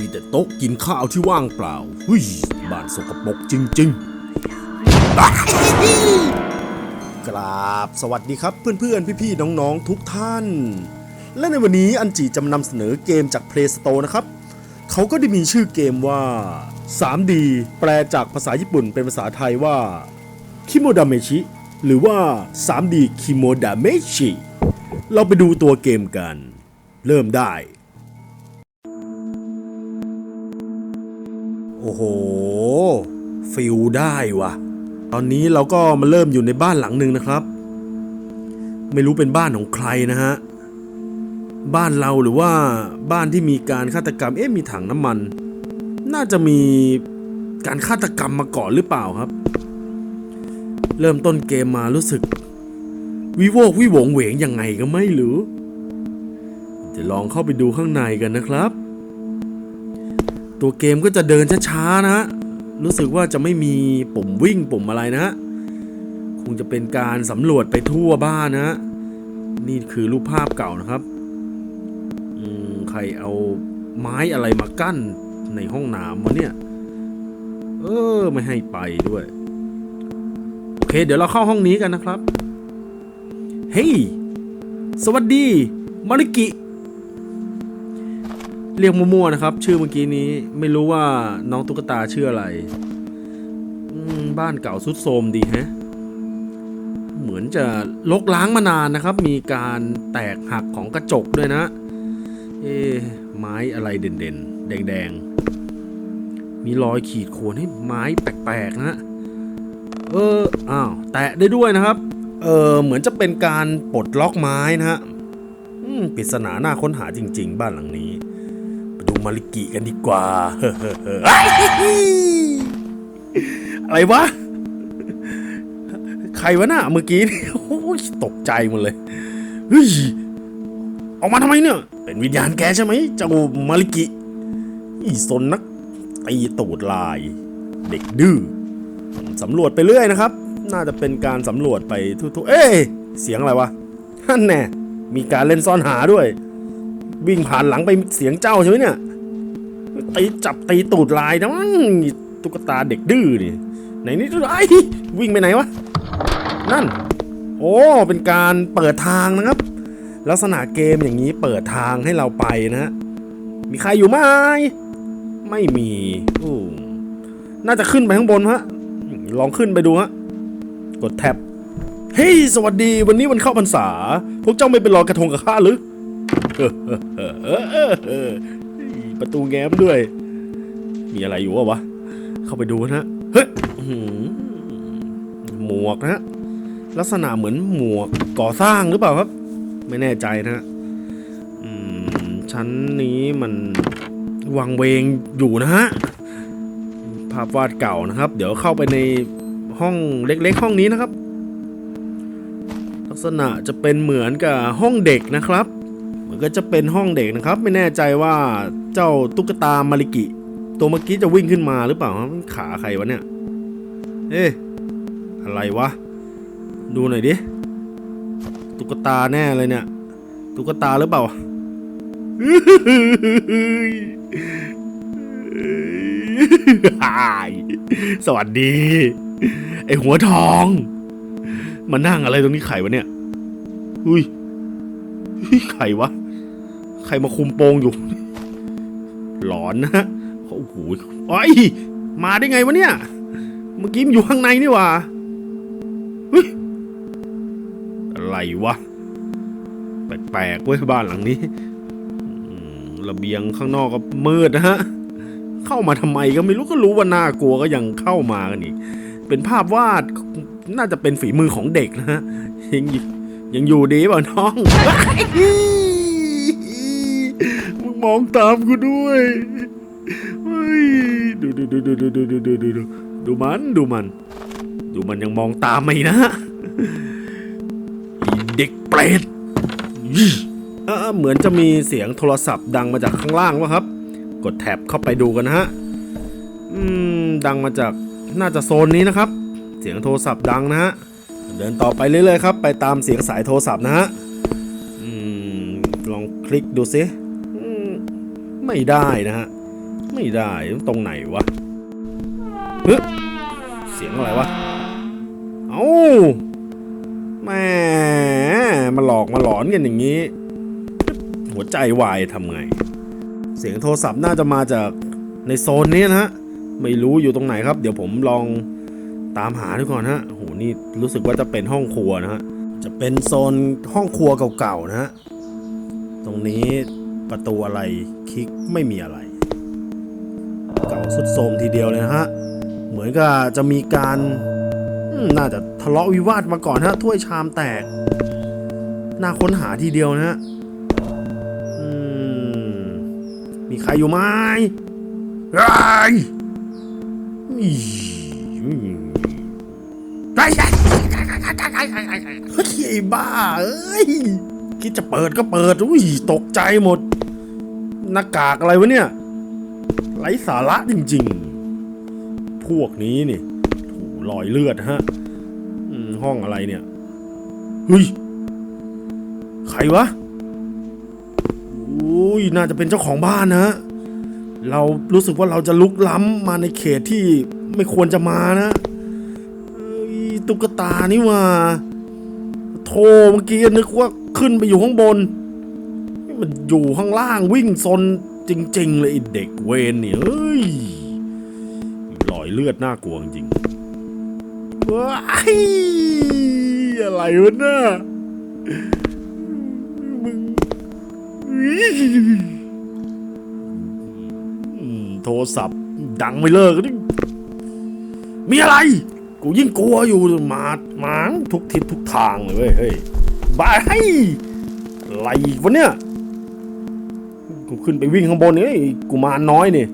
มีแต่โต๊ะกินข้าวที่ว่างเปล่าเฮ้ยบ้านสกปรกจริง ๆ กราบสวัสดีครับเพื่อนๆ พี่ๆ น้องๆ ทุกท่าน และในวันนี้อันจีจะนำเสนอเกมจาก Play Store นะครับ เขาก็ได้มีชื่อเกมว่า 3D แปลจากภาษาญี่ปุ่นเป็นภาษาไทยว่าคิโมดาเมชิหรือว่า 3D คิโมดาเมชิเราไปดูตัวเกมกัน เริ่มได้ อ้โห ฟิลได้ว่ะตอนนี้เราก็มาเริ่มอยู่ในบ้านหลังหนึ่งนะครับ ไม่รู้เป็นบ้านของใครนะฮะ บ้านเราหรือว่าบ้านที่มีการฆาตกรรม เอ๊ะมีถังน้ำมัน น่าจะมีการฆาตกรรมมาก่อนหรือเปล่าครับ เริ่มต้นเกมมารู้สึก วิโวกวิหวงเหวงยังไงก็ไม่รู้จะลองเข้าไปดูข้างในกันนะครับ ตัวเกมก็จะเดินช้าๆนะฮะ รู้สึกว่าจะไม่มีปุ่มวิ่งปุ่มอะไรนะฮะ คงจะเป็นการสำรวจไปทั่วบ้านนะฮะ นี่คือรูปภาพเก่านะครับ อืม ใครเอาไม้อะไรมากั้นในห้องน้ำวะเนี่ย เออ ไม่ให้ไปด้วย โอเค เดี๋ยวเราเข้าห้องนี้กันนะครับ เฮ้ย สวัสดี มาริกิ เรียกมั่วๆนะครับ ชื่อเมื่อกี้นี้ไม่รู้ว่าน้องตุ๊กตาชื่ออะไรบ้านเก่าสุดโทรมดีแฮะ เหมือนจะลกล้างมานานนะครับ มีการแตกหักของกระจกด้วยนะ เอ๊ะไม้อะไรเด่นๆ แดงๆ มีรอยขีดข่วนให้ไม้แปลกๆนะ เออ อ้าว แตะได้ด้วยนะครับ เออ เหมือนจะเป็นการปลดล็อกไม้นะฮะปริศนาหน้าค้นหาจริง ๆ บ้านหลังนี้ มาริกิกันดีกว่าเฮ้อเฮ้อเฮ้ออะไรวะ ใครวะน่ะเมื่อกี้นี่โอ้ยตกใจหมดเลยเฮ้ยออกมาทำไมเนี่ย เป็นวิญญาณแกใช่ไหมเจ้ามาริกิ อีสนนักตีตูดลาย เด็กดื้อสำรวจไปเรื่อยนะครับ น่าจะเป็นการสำรวจไปทั่วๆเอ้ยเสียงอะไรวะท่านแน่มีการเล่นซ่อนหาด้วย วิ่งผ่านหลังไปเสียงเจ้าใช่ไหมเนี่ย ตีจับตีตูดลายนะมั้งตุ๊กตาเด็กดื้อนี่ไหนนี่ไอ้วิ่งไปไหนวะ นั่น โอ้เป็นการเปิดทางนะครับ ลักษณะเกมอย่างนี้เปิดทางให้เราไปนะฮะมีใครอยู่ไหมไม่มีอู้น่าจะขึ้นไปข้างบนฮะลองขึ้นไปดูฮะกดแท็บเฮ้ยสวัสดีวันนี้วันเข้าพรรษา พวกเจ้าไม่ไปลอกระทงกับข้าหรือ ประตูแง้มด้วย มีอะไรอยู่วะวะเข้าไปดูนะฮะเฮ้ยหมวกนะ ลักษณะเหมือนหมวกก่อสร้างหรือเปล่าครับ ไม่แน่ใจนะฮะชั้นนี้มันวังเวงอยู่นะฮะ ภาพวาดเก่านะครับ เดี๋ยวเข้าไปในห้องเล็กๆ ห้องนี้นะครับ ลักษณะจะเป็นเหมือนกับห้องเด็กนะครับเหมือนก็จะเป็นห้องเด็กนะครับ ไม่แน่ใจว่า เจ้าตุ๊กตามาริกิ ตัวเมื่อกี้จะวิ่งขึ้นมาหรือเปล่าครับขาใครวะเนี่ย เอ๊ะอะไรวะ ดูหน่อยดิ ตุ๊กตาแน่เลยเนี่ย ตุ๊กตาหรือเปล่าสวัสดี ไอหัวทอง มานั่งอะไรตรงนี้ไข่วะเนี่ย อุ้ยไข่วะ ใครมาคุมโปงอยู่ หลอนนะฮะโอ้โหไอ้ยมาได้ไงวะเนี่ย เมื่อกี้มันอยู่ข้างในนี่ว่าเฮ้ยอะไรวะ แปลกๆเว้ยบ้านหลังนี้ระเบียงข้างนอกก็มืดนะฮะ เข้ามาทำไมก็ไม่รู้ก็รู้ว่าน่ากลัวก็ยังเข้ามากันอีก เป็นภาพวาดน่าจะเป็นฝีมือของเด็กนะฮะ ยังยังอยู่ดีเปล่าน้อง มองตามกูด้วยเฮ้ยดูดูดูดูดูดูดูดูดูดูดูมันดูมัน ดูมันยังมองตามไม่นะเด็กเปรตเอเหมือนจะมีเสียงโทรศัพท์ดังมาจากข้างล่างวะครับ กดแท็บเข้าไปดูกันนะฮะอืมดังมาจากน่าจะโซนนี้นะครับ เสียงโทรศัพท์ดังนะฮะเดินต่อไปเรื่อยๆครับ ไปตามเสียงสายโทรศัพท์นะฮะอืมลองคลิกดูซิ ไม่ได้นะฮะ ไม่ได้ตรงไหนวะเฮ้ยเสียงอะไรวะ เอ้าแม่มาหลอกมาหลอนกันอย่างนี้ หัวใจวายทำไง เสียงโทรศัพท์น่าจะมาจากในโซนนี้นะฮะ ไม่รู้อยู่ตรงไหนครับ เดี๋ยวผมลองตามหาดูก่อนฮะโหนี่รู้สึกว่าจะเป็นห้องครัวนะฮะ จะเป็นโซนห้องครัวเก่าๆนะฮะ ตรงนี้ ประตูอะไรคลิกไม่มีอะไร เก่าสุดโทรมทีเดียวเลยนะฮะ เหมือนกับจะมีการน่าจะทะเลาะวิวาทมาก่อนฮะถ้วยชามแตก น่าค้นหาทีเดียวนะฮะมมีใครอยู่ไหมไอ้ยอีอืมไอ้เฮ้ยไอ้บ้าเอ้ย คิดจะเปิดก็เปิดอุ้ยตกใจหมด หน้ากากอะไรวะเนี่ยไร้สาระจริงๆ พวกนี้นี่ถูรอยเลือดฮะอืมห้องอะไรเนี่ยเฮ้ยใครวะอุ้ยน่าจะเป็นเจ้าของบ้านนะ เรารู้สึกว่าเราจะลุกล้ำมาในเขตที่ไม่ควรจะมานะตุ๊กตานี่ว่า โทรเมื่อกี้นึกว่า ขึ้นไปอยู่ข้างบน มันอยู่ข้างล่างวิ่งซนจริง ๆ เลยเด็กเวนเนี่ยเฮ้ยรอยเลือดน่ากลัวจริงว้ายอะไรวะเนี่ยมึงโทรศัพท์ดังไม่เลิกนี่มีอะไร กูยิ่งกลัวอยู่มาหมางทุกทิศทุกทางเลยเว้ยเฮ้ย บ้าให้อะไรอีกวะเนี่ย กูขึ้นไปวิ่งข้างบนนี่กูมาน้อยนี่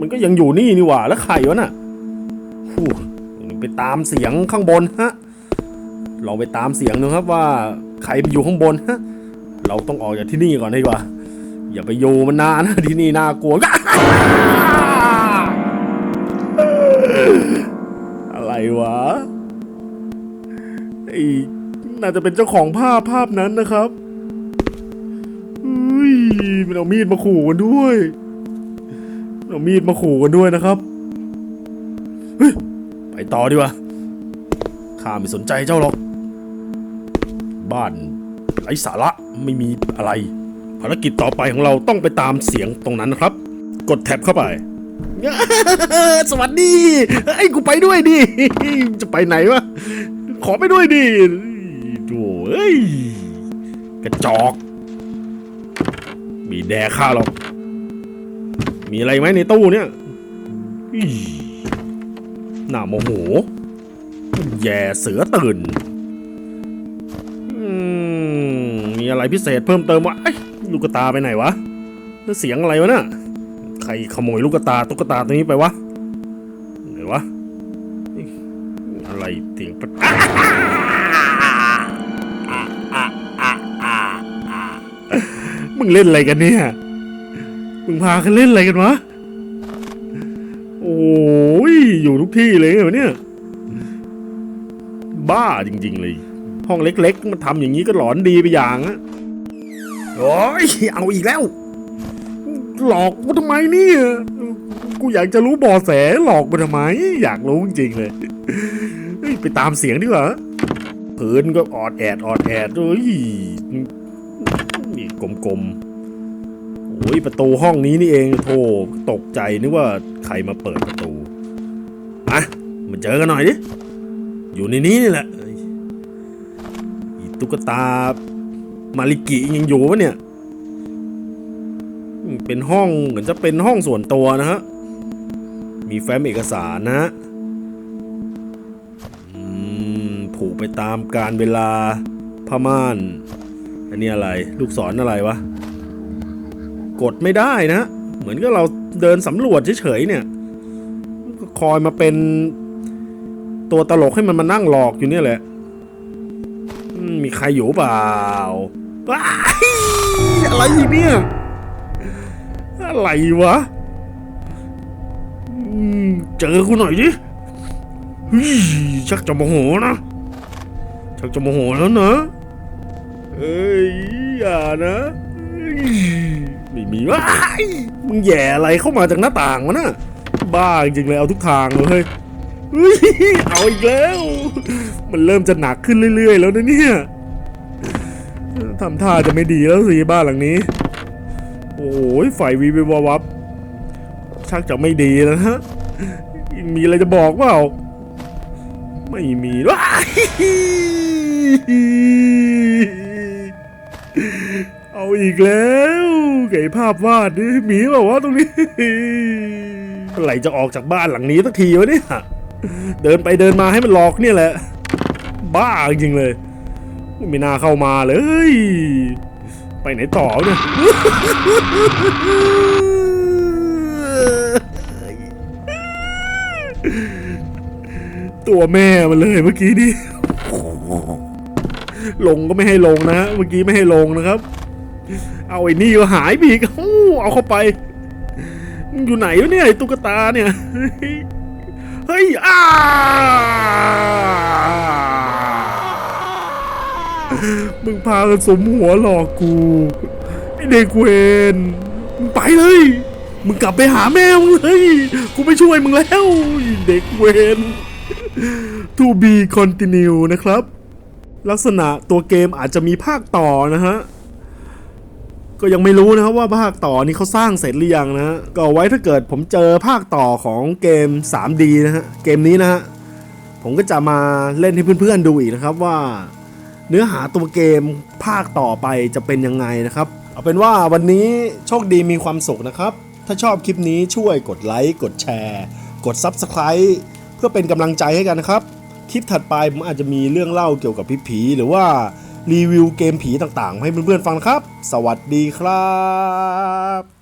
มันก็ยังอยู่นี่นี่หว่า แล้วใครวะน่ะฟู้ไปตามเสียงข้างบนฮะลองไปตามเสียงดูครับว่าใครอยู่ข้างบนฮะ เราต้องออกจากที่นี่ก่อนดีกว่า อย่าไปอยู่มันนานนะที่นี่น่ากลัวอะไรวะไอ น่าจะเป็นเจ้าของภาพภาพนั้นนะครับอุ้ยมันเอามีดมาขู่กันด้วยเอามีดมาขู่กันด้วยนะครับเฮ้ยไปต่อดีกว่าข้าไม่สนใจเจ้าหรอก บ้านไร้สาระไม่มีอะไร ภารกิจต่อไปของเราต้องไปตามเสียงตรงนั้นนะครับ กดแท็บเข้าไป สวัสดีไอ้กูไปด้วยดิ จะไปไหนวะ ขอไปด้วยดิ โถ่เอ้ยกระจอก มีแดกข้าหรอกมีอะไรไหมในตู้เนี่ยหน้าโมโหแย่เสือตื่นมีอะไรพิเศษเพิ่มเติมวะไอลูกตาไปไหนวะแล้วเสียงอะไรวะเนี่ยใครขโมยลูกตาตุ๊กตาตัวนี้ไปวะไหนวะอะอะไรเสียงปะ มึงเล่นอะไรกันเนี่ย มึงพากันเล่นอะไรกันวะ โอ้ยอยู่ทุกที่เลยเหรอเนี่ย บ้าจริง ๆ เลย ห้องเล็ก ๆ มันทำอย่างนี้ก็หลอนดีไปอย่างอะโอ้ยเอาอีกแล้ว หลอกกูทำไมเนี่ย กูอยากจะรู้เบอแสหลอกกูทำไม อยากรู้จริงๆเลย ไปตามเสียงดีกว่าพื้นก็ออดแอดออดแอดเอ้ย กลมๆโอ้ยประตูห้องนี้นี่เองโธ่ตกใจนึกว่าใครมาเปิดประตูมามาเจอกันหน่อยดิอยู่ในนี้นี่แหละตุ๊กตามาริกิยังอยู่ปะเนี่ย เป็นห้องเหมือนจะเป็นห้องส่วนตัวนะฮะ มีแฟ้มเอกสารนะฮะผูกไปตามการเวลาผ้าม่าน อันนี้อะไรลูกศรออะไรวะ กดไม่ได้นะ เหมือนกับเราเดินสำรวจเฉยๆเนี่ยคอยมาเป็นตัวตลกให้มันมานั่งหลอกอยู่เนี่ยแหละ มีใครอยู่เปล่า อะไรอีกเนี่ย อะไรวะ เจอกูหน่อยดิชักจะโมโหนะ ชักจะโมโหแล้วนะ เอ้ยอย่านะไม่มีว้ายมึงแย่อะไรเข้ามาจากหน้าต่างวะน่ะบ้าจริงเลยเอาทุกทางเลยเอาอีกแล้ว มันเริ่มจะหนักขึ้นเรื่อย ๆ แล้วนะเนี่ยทำท่าจะไม่ดีแล้วสิบ้านหลังนี้ โอ้ยไฟวีวิววับชักจะไม่ดีแล้วฮะมีอะไรจะบอกเปล่า ไม่มีว้า อาอีกแล้วไก่ภาพวาดนี่มีเปล่าวะตรงนี้ไหร่จะออกจากบ้านหลังนี้สักทีวะเนี่ยเดินไปเดินมาให้มันหลอกเนี่ยแหละ บ้าจริงเลยไม่น่าเข้ามาเลย ไปไหนต่อเนี่ยตัวแม่มันเลยเมื่อกี้นี่ลงก็ไม่ให้ลงนะเมื่อกี้ไม่ให้ลงนะครับ เอาไอ้นี่ก็หายไปอีกเอาเข้าไปมึงอยู่ไหนวะเนี่ยไอ้ตุ๊กตาเนี่ย เฮ้ยอ้ามึงพากันสมหัวหลอกกูไอเด็กเวนมึงไปเลย มึงกลับไปหาแม่มึงเลย กูไม่ช่วยมึงแล้ว เด็กเวน to be continue นะครับ ลักษณะตัวเกมอาจจะมีภาคต่อนะฮะ ก็ยังไม่รู้นะครับว่าภาคต่อนี้เขาสร้างเสร็จหรือยังนะฮะก็ไว้ถ้าเกิดผมเจอภาคต่อของเกม 3D นะฮะเกมนี้นะฮะผมก็จะมาเล่นให้เพื่อนๆดูอีกนะครับว่า เนื้อหาตัวเกมภาคต่อไปจะเป็นยังไงนะครับ เอาเป็นว่าวันนี้โชคดีมีความสุขนะครับ ถ้าชอบคลิปนี้ช่วยกดไลค์กดแชร์ กด Subscribe เพื่อเป็นกำลังใจให้กันนะครับ คลิปถัดไปผมอาจจะมีเรื่องเล่าเกี่ยวกับผีๆหรือว่า รีวิวเกมผีต่างๆ ให้เพื่อนๆฟังครับ สวัสดีครับ